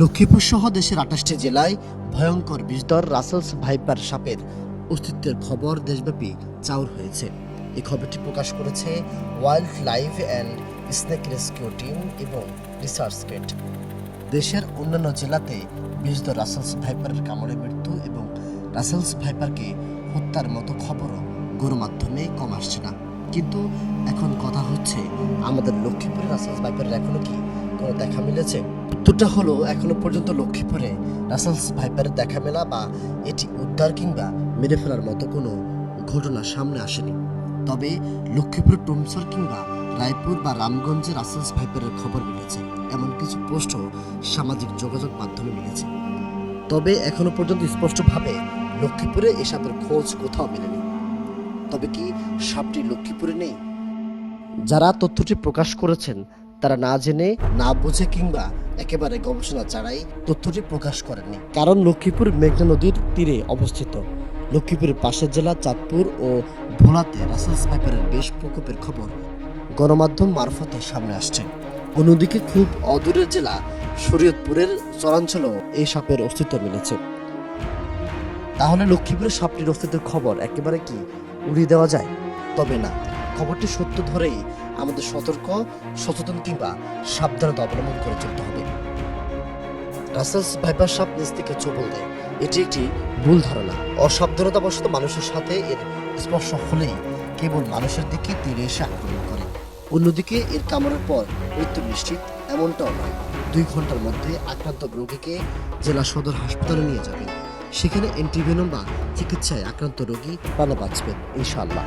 লক্ষ্মীপুর সহ দেশের আঠাশটি জেলায় ভয়ঙ্কর বিষধর রাসেলস ভাইপার সাপের অস্তিত্বের খবর দেশব্যাপী চাউর হয়েছে। এই খবরটি প্রকাশ করেছে wild life and snake rescue team এবং রিসার্চ গেট। দেশের অন্যান্য জেলাতে বিষধর রাসেলস ভাইপারের কামড়ে মৃত্যু এবং রাসেলস ভাইপারকে হত্যার মতো খবরও গণমাধ্যমে কম আসছে না। কিন্তু এখন কথা হচ্ছে, আমাদের লক্ষ্মীপুরের রাসেলস ভাইপারের এখনও কি কোনো দেখা মিলেছে। উত্তরটা হলো এখনও পর্যন্ত লক্ষ্মীপুরে রাসেলস ভাইপারের দেখা মেলা বা এটি উদ্ধার কিংবা মেরে ফেলার মতো কোনো ঘটনা সামনে আসেনি। তবে লক্ষ্মীপুর টুমসর কিংবা রায়পুর বা রামগঞ্জে রাসেলস ভাইপারের খবর মিলেছে। এমন কিছু পোস্টও সামাজিক যোগাযোগ মাধ্যমে মিলেছে। তবে এখনও পর্যন্ত স্পষ্টভাবে লক্ষ্মীপুরে এসবের খোঁজ কোথাও মেলেনি। তবে কি সাপটি লক্ষ্মীপুরে নেই? যারা তথ্যটি প্রকাশ করেছেন তারা না জেনে, না বুঝে কিংবা একেবারে গবেষণা ছাড়াই তথ্যটি প্রকাশ করেননি। কারণ লক্ষ্মীপুর মেঘনা নদীর তীরে অবস্থিত। লক্ষ্মীপুরের পাশের জেলা চাঁদপুর ও ভোলাতে রাসেলস ভাইপারের বেশ প্রকোপের খবর গণমাধ্যম মারফতে সামনে আসছে। অন্যদিকে খুব অদূরের জেলা শরীয়তপুরের চরাঞ্চলেও এই সাপের অস্তিত্ব মিলেছে। তাহলে লক্ষ্মীপুরের সাপটির অস্তিত্বের খবর একেবারে কি উড়িয়ে দেওয়া যায়? তবে না। খবরটি সত্য ধরেই আমাদের সতর্ক, সচেতন কিংবা সাবধানতা অবলম্বন করে চলতে হবে। রাসেলস ভাইপার সাপ নিজ থেকে চবল দেয়। এটি একটি ভুল ধারণা। অসাবধানতাবশত মানুষের সাথে এর স্পর্শ হলেই কেবল মানুষের দিকে তীরে এসে আক্রমণ করে। অন্যদিকে এর কামড়ের পর মৃত্যু নিশ্চিত, এমনটাও নয়। দুই ঘণ্টার মধ্যে আক্রান্ত রোগীকে জেলা সদর হাসপাতালে নিয়ে যাবেন সেখানে অ্যান্টিভেনম বা চিকিৎসায় আক্রান্ত রোগী প্রাণে বাঁচবেন ইনশাআল্লাহ।